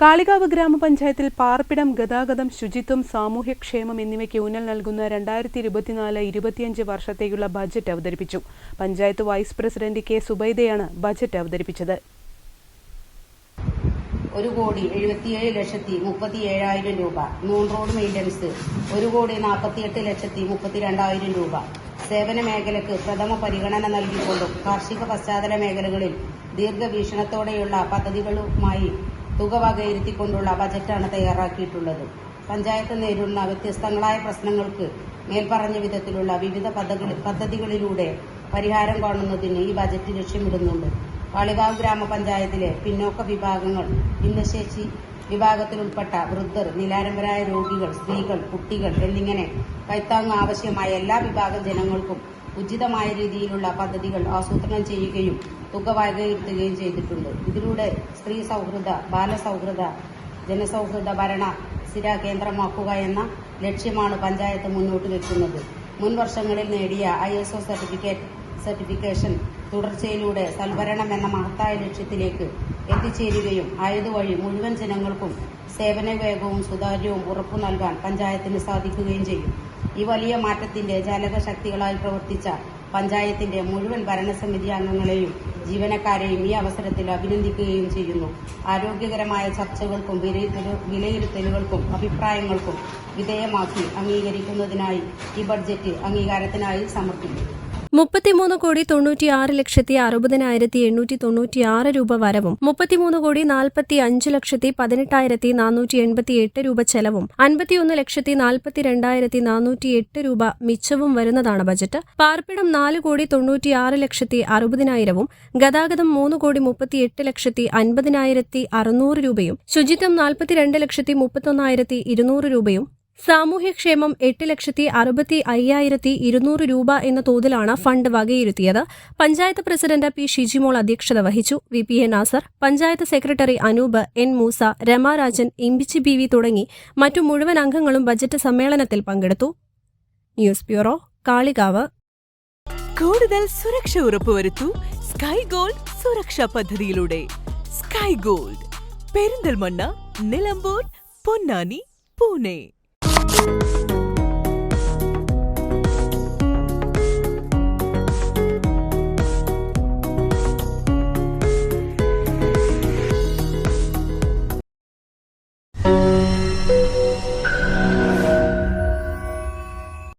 കാളികാവ് ഗ്രാമപഞ്ചായത്തിൽ പാർപ്പിടം ഗതാഗതം ശുചിത്വം സാമൂഹ്യക്ഷേമം എന്നിവയ്ക്ക് ഊന്നൽ നൽകുന്ന രണ്ടായിരത്തി ഇരുപത്തിനാല് ഇരുപത്തിയഞ്ച് വർഷത്തേക്കുള്ള ബജറ്റ് അവതരിപ്പിച്ചു. പഞ്ചായത്ത് വൈസ് പ്രസിഡന്റ് കെ സുബൈദയാണ് ബജറ്റ് അവതരിപ്പിച്ചത്. ഒരു കോടി എഴുപത്തിയേഴ് ലക്ഷത്തി മുപ്പത്തി ഏഴായിരം രൂപ. Non road maintenance. ഒരു കോടി നാൽപ്പത്തിയെട്ട് ലക്ഷത്തി മുപ്പത്തി രണ്ടായിരം രൂപ. സേവന മേഖലയ്ക്ക് പ്രഥമ പരിഗണന നൽകിക്കൊണ്ടും കാർഷിക പശ്ചാത്തല മേഖലകളിൽ ദീർഘവീക്ഷണത്തോടെയുള്ള പദ്ധതികളുമായി തുക വകയിരുത്തിക്കൊണ്ടുള്ള ബജറ്റാണ് തയ്യാറാക്കിയിട്ടുള്ളത്. പഞ്ചായത്ത് നേരിടുന്ന വ്യത്യസ്തങ്ങളായ പ്രശ്നങ്ങൾക്ക് മേൽപ്പറഞ്ഞ വിധത്തിലുള്ള വിവിധ പദ്ധതികളിലൂടെ പരിഹാരം കാണുന്നതിന് ഈ ബജറ്റ് ലക്ഷ്യമിടുന്നുണ്ട്. കാളികാവ് ഗ്രാമപഞ്ചായത്തിലെ പിന്നോക്ക വിഭാഗങ്ങൾ ഭിന്നശേഷി വിഭാഗത്തിലുൾപ്പെട്ട വൃദ്ധർ നിലാരംബരായ രോഗികൾ സ്ത്രീകൾ കുട്ടികൾ എന്നിങ്ങനെ കൈത്താങ്ങ് ആവശ്യമായ എല്ലാ വിഭാഗം ജനങ്ങൾക്കും ഉചിതമായ രീതിയിലുള്ള പദ്ധതികൾ ആസൂത്രണം ചെയ്യുകയും തുക വകയിരുത്തുകയും ചെയ്തിട്ടുണ്ട്. ഇതിലൂടെ സ്ത്രീ സൗഹൃദ ബാലസൗഹൃദ ജനസൗഹൃദ ഭരണ സ്ഥിര കേന്ദ്രമാക്കുക എന്ന ലക്ഷ്യമാണ് പഞ്ചായത്ത് മുന്നോട്ട് വെക്കുന്നത്. മുൻ വർഷങ്ങളിൽ നേടിയ I S O certificate certification തുടർച്ചയിലൂടെ സൽഭരണം എന്ന മഹത്തായ ലക്ഷ്യത്തിലേക്ക് എത്തിച്ചേരുകയും ആയതുവഴി മുഴുവൻ ജനങ്ങൾക്കും സേവന വേഗവും സുതാര്യവും ഉറപ്പു നൽകാൻ പഞ്ചായത്തിന് സാധിക്കുകയും ചെയ്യും. ഈ വലിയ മാറ്റത്തിന്റെ ജാലക ശക്തികളായി പ്രവർത്തിച്ച പഞ്ചായത്തിന്റെ മുഴുവൻ ഭരണസമിതി അംഗങ്ങളെയും ജീവനക്കാരെയും ഈ അവസരത്തിൽ അഭിനന്ദിക്കുകയും ചെയ്യുന്നു. ആരോഗ്യകരമായ ചർച്ചകൾക്കും വിലയിരുത്തലു- വിലയിരുത്തലുകൾക്കും അഭിപ്രായങ്ങൾക്കും വിധേയമാക്കി അംഗീകരിക്കുന്നതിനായി ഈ ബഡ്ജറ്റ് അംഗീകാരത്തിനായി സമർപ്പിക്കും മുപ്പത്തിമൂന്ന് കോടി തൊണ്ണൂറ്റിയാറ് ലക്ഷത്തി അറുപതിനായിരത്തി എണ്ണൂറ്റി തൊണ്ണൂറ്റിയാറ് രൂപ വരവും. മുപ്പത്തിമൂന്ന് കോടി നാൽപ്പത്തി അഞ്ച് ലക്ഷത്തി പതിനെട്ടായിരത്തി നാനൂറ്റി എൺപത്തി എട്ട് രൂപ ചെലവും. അൻപത്തിയൊന്ന് ലക്ഷത്തി നാൽപ്പത്തി രണ്ടായിരത്തി നാനൂറ്റി എട്ട് രൂപ മിച്ചവും വരുന്നതാണ് ബജറ്റ്. പാർപ്പിടം നാല് കോടി തൊണ്ണൂറ്റിയാറ് ലക്ഷത്തി അറുപതിനായിരവും. ഗതാഗതം മൂന്ന് കോടി മുപ്പത്തിയെട്ട് ലക്ഷത്തി അൻപതിനായിരത്തി അറുന്നൂറ് രൂപയും. ശുചിത്വം നാൽപ്പത്തിരണ്ട് ലക്ഷത്തി മുപ്പത്തൊന്നായിരത്തി ഇരുന്നൂറ് രൂപയും. സാമൂഹ്യക്ഷേമം എട്ട് ലക്ഷത്തി അറുപത്തി അയ്യായിരത്തി ഇരുന്നൂറ് രൂപ എന്ന തോതിലാണ് ഫണ്ട് വകയിരുത്തിയത്. പഞ്ചായത്ത് പ്രസിഡന്റ് പി ഷിജിമോൾ അധ്യക്ഷത വഹിച്ചു. V P A Nasar panchayat secretary Anoop N Moosa Ramarajan Imbichi B V തുടങ്ങി മറ്റു മുഴുവൻ അംഗങ്ങളും ബജറ്റ് സമ്മേളനത്തിൽ പങ്കെടുത്തു. News bureau Kalikavu. കൂടുതൽ സുരക്ഷ ഉറപ്പുവരുത്തു സ്കൈ ഗോൾഡ് സുരക്ഷാ പദ്ധതിയിലൂടെ. Sky gold Perinthalmanna Nilambur Ponnani Pune. you